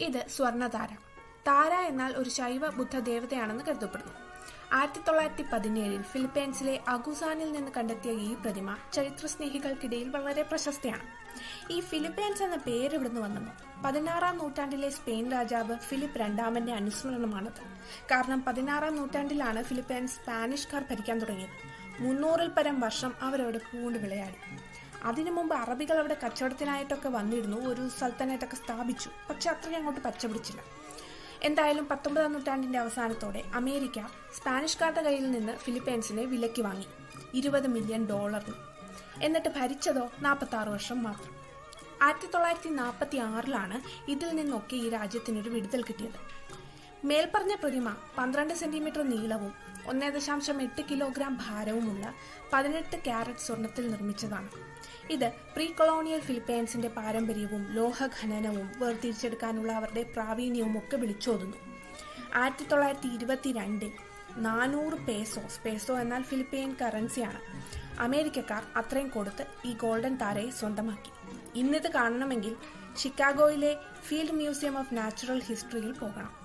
ഇത് സ്വർണതാര. താര എന്നാൽ ഒരു ശൈവ ബുദ്ധ ദേവതയാണെന്ന് കരുതപ്പെടുന്നു. ആയിരത്തി തൊള്ളായിരത്തി പതിനേഴിൽ ഫിലിപ്പൈൻസിലെ അഗുസാനിൽ നിന്ന് കണ്ടെത്തിയ ഈ പ്രതിമ ചരിത്രസ്നേഹികൾക്കിടയിൽ വളരെ പ്രശസ്തയാണ്. ഈ ഫിലിപ്പൈൻസ് എന്ന പേര് ഇവിടുന്ന് വന്നത്? പതിനാറാം നൂറ്റാണ്ടിലെ സ്പെയിൻ രാജാവ് ഫിലിപ്പ് രണ്ടാമന്റെ അനുസ്മരണമാണത്. കാരണം പതിനാറാം നൂറ്റാണ്ടിലാണ് ഫിലിപ്പൈൻസ് സ്പാനിഷ്കാർ ഭരിക്കാൻ തുടങ്ങിയത്. മുന്നൂറിൽ പരം വർഷം അവരോട് പൂണ്ട് വിളയാടി. അതിനു മുമ്പ് അറബികൾ അവിടെ കച്ചവടത്തിനായിട്ടൊക്കെ വന്നിരുന്നു. ഒരു സൽത്തനായിട്ടൊക്കെ സ്ഥാപിച്ചു. പക്ഷെ അത്രയും അങ്ങോട്ട് പച്ചപിടിച്ചില്ല. എന്തായാലും പത്തൊമ്പതാം നൂറ്റാണ്ടിന്റെ അവസാനത്തോടെ അമേരിക്ക സ്പാനിഷ്കാരുടെ കയ്യിൽ നിന്ന് ഫിലിപ്പൈൻസിനെ വിലയ്ക്ക് വാങ്ങി. ഇരുപത് മില്യൺ ഡോളറിന്. എന്നിട്ട് ഭരിച്ചതോ നാൽപ്പത്തി വർഷം മാത്രം. ആയിരത്തി തൊള്ളായിരത്തി നാൽപ്പത്തി ആറിലാണ് ഇതിൽ നിന്നൊക്കെ ഈ രാജ്യത്തിനൊരു വിടുതൽ കിട്ടിയത്. മേൽപ്പറഞ്ഞ പ്രതിമ പന്ത്രണ്ട് സെന്റിമീറ്റർ നീളവും ഒന്നേ ദശാംശം എട്ട് കിലോഗ്രാം ഭാരവുമുള്ള പതിനെട്ട് ക്യാരറ്റ് സ്വർണത്തിൽ നിർമ്മിച്ചതാണ്. ഇത് പ്രീ കൊളോണിയൽ ഫിലിപ്പൈൻസിന്റെ പാരമ്പര്യവും ലോഹ ഖനനവും വേർതിരിച്ചെടുക്കാനുള്ള അവരുടെ പ്രാവീണ്യവും ഒക്കെ വിളിച്ചോതുന്നു. ആയിരത്തി തൊള്ളായിരത്തി ഇരുപത്തിരണ്ടിൽ നാനൂറ് പേസോസ് പേസോ എന്നാൽ ഫിലിപ്പൈൻ കറൻസിയാണ്. അമേരിക്കക്കാർ അത്രയും കൊടുത്ത് ഈ ഗോൾഡൻ താരയെ സ്വന്തമാക്കി. ഇന്നിത് കാണണമെങ്കിൽ ഷിക്കാഗോയിലെ ഫീൽഡ് മ്യൂസിയം ഓഫ് നാച്ചുറൽ ഹിസ്റ്ററിയിൽ പോകണം.